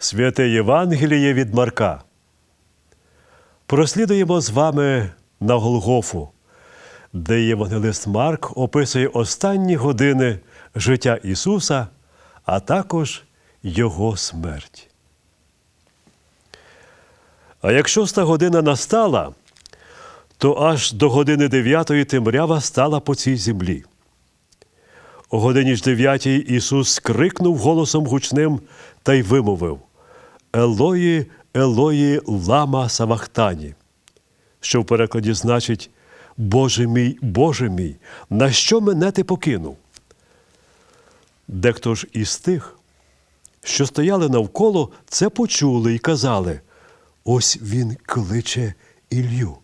Святе Євангеліє від Марка. Прослідуємо з вами на Голгофу, де Євангелист Марк описує останні години життя Ісуса, а також Його смерть. А як шоста година настала, то аж до години дев'ятої темрява стала по цій землі. О годині ж дев'ятій Ісус скрикнув голосом гучним та й вимовив Елої, Елої, лама Савахтані, що в перекладі значить Боже мій, Боже мій, на що мене ти покинув? Дехто ж із тих, що стояли навколо, це почули і казали Ось він кличе Ілью.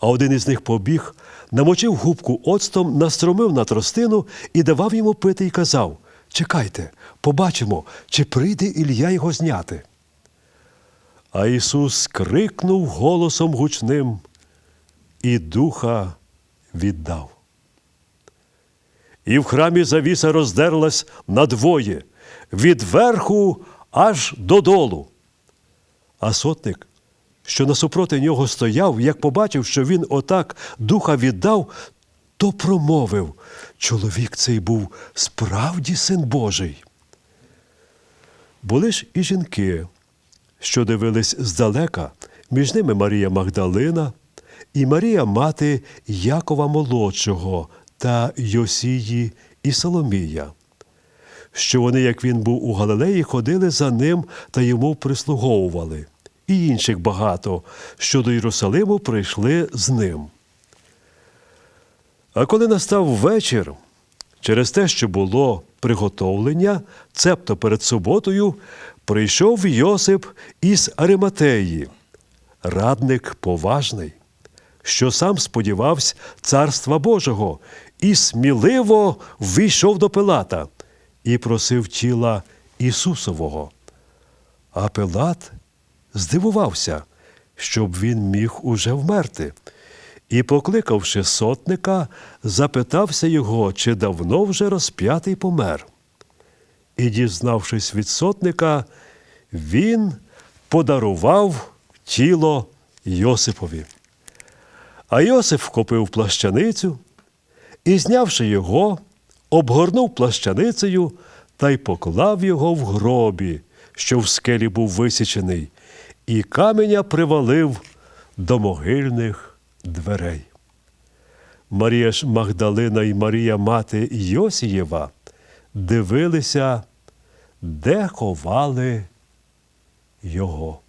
А один із них побіг, намочив губку оцтом, настромив на тростину і давав йому пити і казав Чекайте, побачимо, чи прийде Ілля його зняти. А Ісус крикнув голосом гучним і духа віддав. І в храмі завіса роздерлась надвоє, від верху аж додолу. А сотник, що насупроти нього стояв, як побачив, що він отак духа віддав, то промовив чоловік цей був справді син Божий. Були ж і жінки, що дивились здалека, між ними Марія Магдалина і Марія мати Якова Молодшого та Йосії і Соломія що вони, як він був у Галилеї, ходили за ним та йому прислуговували, і інших багато, що до Єрусалиму прийшли з ним. А коли настав вечір, через те, що було приготовлення, цебто перед суботою, прийшов Йосип із Ариматеї, радник поважний, що сам сподівався Царства Божого, і сміливо ввійшов до Пилата і просив тіла Ісусового. А Пилат здивувався, щоб він міг уже вмерти, і, покликавши сотника, запитався його, чи давно вже розп'ятий помер. І, дізнавшись від сотника, він подарував тіло Йосипові. А Йосип вхопив плащаницю і, знявши його, обгорнув плащаницею та й поклав його в гробі, що в скелі був висічений, і каменя привалив до могильних дверей. Марія ж Магдалина і Марія мати Йосієва дивилися, де ховали його.